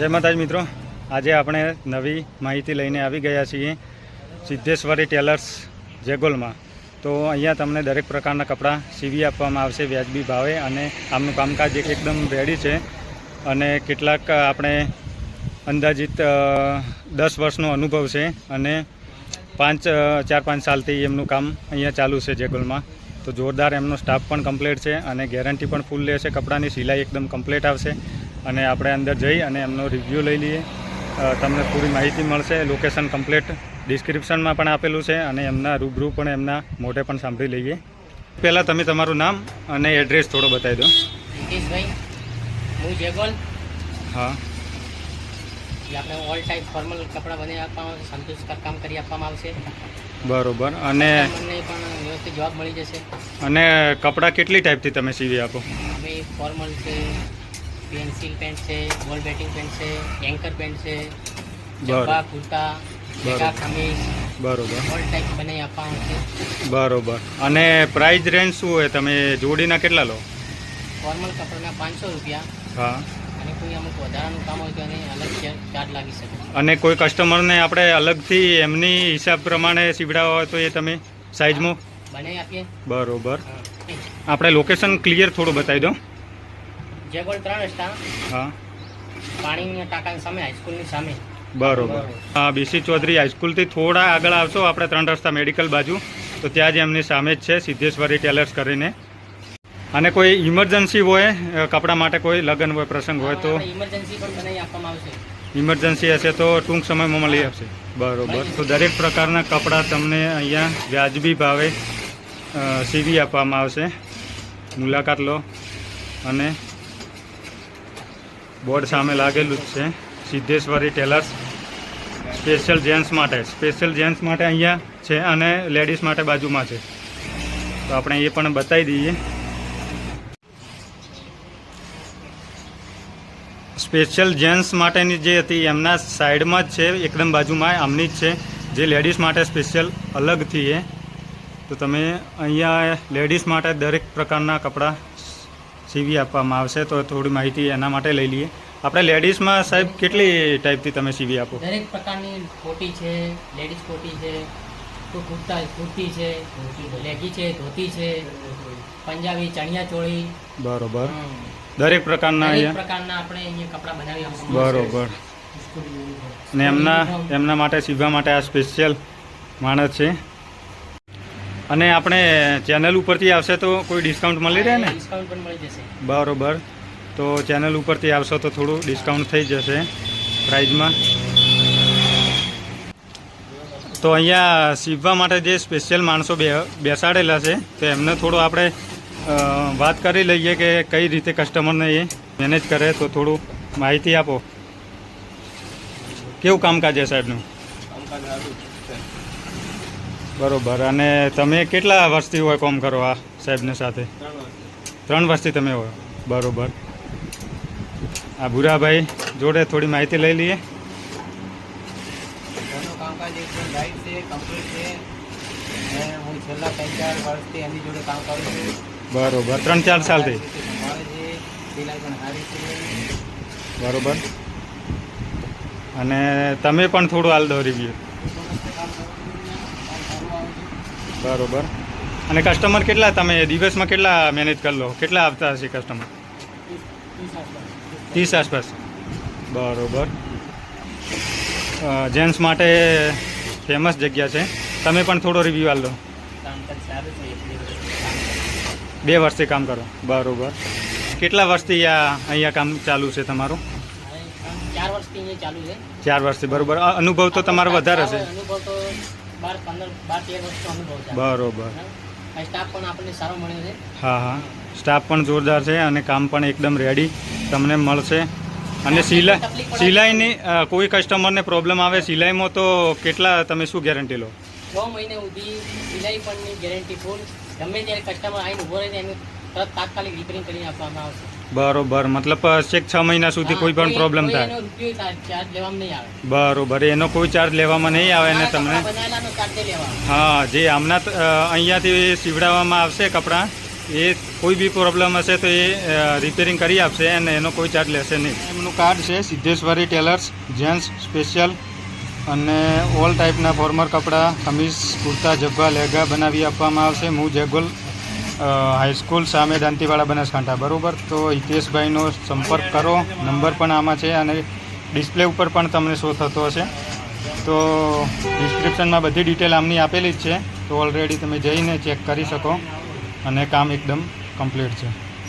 જય માતાજી મિત્રો. આજે આપણે નવી માહિતી લઈને આવી ગયા છીએ સિદ્ધેશ્વરી ટેલર્સ જેગોલમાં. તો અહીંયા તમને દરેક પ્રકારના કપડાં સીવી આપવામાં આવશે વ્યાજબી ભાવે અને આમનું કામકાજ એક એકદમ રેડી છે. અને કેટલાક આપણે અંદાજિત દસ વર્ષનો અનુભવ છે અને પાંચ ચાર, પાંચ સાલથી એમનું કામ અહીંયા ચાલુ છે જેગોલમાં. તો જોરદાર એમનો સ્ટાફ પણ કમ્પ્લીટ છે અને ગેરંટી પણ ફૂલ લેશે. કપડાની સિલાઈ એકદમ કમ્પ્લીટ આવશે. અને આપણે અંદર જઈ અને એમનો રિવ્યૂ લઈ લઈએ. તમને પૂરી માહિતી મળશે લોકેશન કમ્પ્લીટ ડિસ્ક્રિપ્શનમાં પણ આપેલું છે અને એમના રૂબરૂ પણ એમના મોઢે પણ સાંભળી લઈએ. પહેલાં તમે તમારું નામ અને એડ્રેસ થોડો બતાવી દો. હું જેગોલ. હા. આપણે ઓલ ટાઈપ ફોર્મલ કપડાં બનાવી આપવામાં આવશે કામ કરી આપવામાં આવશે બરોબર. અને મને પણ વ્યવસ્થિત જવાબ મળી જશે. અને કપડાં કેટલી ટાઈપથી તમે સીવી આપો? અમે ફોર્મલ છે પેન્સિલ પેન છે બોલ બેટિંગ પેન છે એન્કર પેન છે. જબ્બા કુર્તા ભેગા ખમીસ બરોબર. ઓલ ટાઈપ બનાવી આપવાનું છે બરોબર. અને પ્રાઇસ રેન્જ શું હોય? તમે જોડીના કેટલા લો? ફોર્મલ કપડાના પાંચસો રૂપિયા. હા. અને કોઈ અમુક વધારાનું કામ હોય તો એને અલગ ચાર્જ લાગી શકે. અને કોઈ કસ્ટમરને આપણે અલગથી એમની હિસાબ પ્રમાણે સીવડાવવા હોય તો એ તમે સાઈઝમાં બનાવી આપીએ. બરોબર. આપણે લોકેશન ક્લિયર થોડું બતાવી દો જેગોલ ત્રણ રસ્તા હા. પાણીની ટાંકાની સામે હાઈસ્કૂલની સામે. બરોબર. હા બીસી ચૌધરી હાઈસ્કૂલથી થોડા આગળ આવશો આપણે ત્રણ રસ્તા મેડિકલ બાજુ. તો ત્યાં જ એમની સામે જ છે સિદ્ધેશ્વરી ટેલર્સ કરીને. અને કોઈ ઇમરજન્સી હોય કપડાં માટે કોઈ લગ્ન હોય પ્રસંગ હોય તો? ઇમરજન્સી આવશે. હશે તો ટૂંક સમયમાં મળી આપશે. બરોબર. તો દરેક પ્રકારના કપડાં તમને અહીંયા વ્યાજબી ભાવે સીવી આપવામાં આવશે. મુલાકાત લો. અને બોર્ડ સામે લાગેલું જ છે. સિદ્ધેશ્વરી ટેલર્સ સ્પેશિયલ જેન્ટ્સ માટે. સ્પેશિયલ જેન્ટ્સ માટે અહીંયા છે અને લેડીઝ માટે બાજુમાં છે. તો આપણે એ પણ બતાવી દઈએ. સ્પેશિયલ જેન્ટ્સ માટેની જે હતી એમના સાઈડમાં જ છે, એકદમ બાજુમાં, આમની જ છે. જે લેડીઝ માટે સ્પેશિયલ અલગથી એ તો તમે અહીંયા લેડીઝ માટે દરેક પ્રકારના કપડાં સીવી આપવામાં આવશે તો થોડી માહિતી એના માટે લઈ લઈએ. આપણે લેડીઝમાં સાહેબ કેટલી ટાઈપથી તમે સીવી આપો? દરેક પ્રકારની કોટી છે લેડીઝ કોટી છે તો કુર્તા કુર્તી છે લેગી છે ધોતી છે પંજાબી ચણિયા ચોળી. બરોબર. દરેક પ્રકારના અહીંયા? પ્રકારના આપણે અહીંયા કપડાં બનાવી બરોબર. ને એમના એમના માટે સીવવા માટે આ સ્પેશિયલ માણસ છે. અને આપણે ચેનલ ઉપરથી આવશે તો કોઈ ડિસ્કાઉન્ટ મળી રહે ને? ડિસ્કાઉન્ટ પણ મળી જશે. બરોબર. તો ચેનલ ઉપરથી આવશો તો થોડું ડિસ્કાઉન્ટ થઈ જશે પ્રાઇઝમાં તો અહીંયા સીવવા માટે જે સ્પેશિયલ માણસો બે બેસાડેલા છે તો એમને થોડું આપણે વાત કરી લઈએ કે કઈ રીતે કસ્ટમરને એ મેનેજ કરે તો થોડું માહિતી આપો. કેવું કામકાજ છે સાહેબનું? બરોબર. અને તમે કેટલા વર્ષથી હોય કોમ કરો આ સાહેબને સાથે? ત્રણ વર્ષથી તમે હોય. બરોબર. આ ભૂરાભાઈ જોડે થોડી માહિતી લઈ લઈએ. બરોબર. ત્રણ ચાર સાલથી? બરોબર. અને તમે પણ થોડું હાલ દો રિવ્યુ બરોબર. અને કસ્ટમર કેટલા તમે દિવસમાં કેટલા મેનેજ કરી લો? કેટલા આવતા હશે કસ્ટમર ત્રીસ આસપાસ. બરોબર. જેન્ટ્સ માટે ફેમસ જગ્યા છે. તમે પણ થોડો રિવ્યૂ આલ એટલે બે વર્ષથી કામ કરો. બરોબર. કેટલા વર્ષથી આ અહીંયા કામ ચાલુ છે તમારું? ચાર વર્ષથી અહીંયા ચાર વર્ષથી બરોબર. અનુભવ તો તમારો વધારે છે. અનુભવ તો બાર પંદર બાર તેર વર્ષનો અનુભવ છે. બરોબર. સ્ટાફ પણ આપણને સારો મળ્યો છે. હા હા. સ્ટાફ પણ જોરદાર છે અને કામ પણ એકદમ રેડી તમને મળશે. અને સિલાઈ સિલાઈની કોઈ કસ્ટમરને પ્રોબ્લેમ આવે સિલાઈમાં તો કેટલા તમે શું ગેરંટી લો? છ મહિને સુધી સિલાઈ પણની ગેરંટી ફૂલ ગમે ત્યારે કસ્ટમર આવીને ઊભો રહે એનું તરત તાત્કાલિક રિપેરિંગ કરીને આપવામાં આવશે. બરોબર. મતલબ છેક છ મહિના સુધી કોઈ પણ પ્રોબ્લેમ થાય. એનો રૂપિયો ચાર્જ ચાર્જ લેવામાં નહીં આવે. બરોબર. એનો કોઈ ચાર્જ લેવામાં નહીં આવે ને તમને? હા જે હમણાં અહીંયાથી સીવડાવવામાં આવશે કપડાં એ કોઈ બી પ્રોબ્લેમ હશે તો એ રિપેરિંગ કરી આપશે અને એનો કોઈ ચાર્જ લેશે નહીં. એમનું કાર્ડ છે સિદ્ધેશ્વરી ટેલર્સ જેન્ટ્સ સ્પેશિયલ અને ઓલ ટાઈપના ફોર્મર કપડાં ખમીસ કુર્તા જબ્બા લેગા બનાવી આપવામાં આવશે. હું જેગોલ હાઈસ્કૂલ સામે દાંતીવાડા બનાસકાંઠા, બરાબર? તો હિતેશભાઈનો સંપર્ક કરો. નંબર પણ આમાં છે અને ડિસ્પ્લે ઉપર પણ તમને શો થતો હશે. તો ડિસ્ક્રિપ્શનમાં બધી ડિટેલ આમની આપેલી જ છે. તો ઓલરેડી તમે જઈને ચેક કરી શકો અને કામ એકદમ કમ્પ્લીટ છે.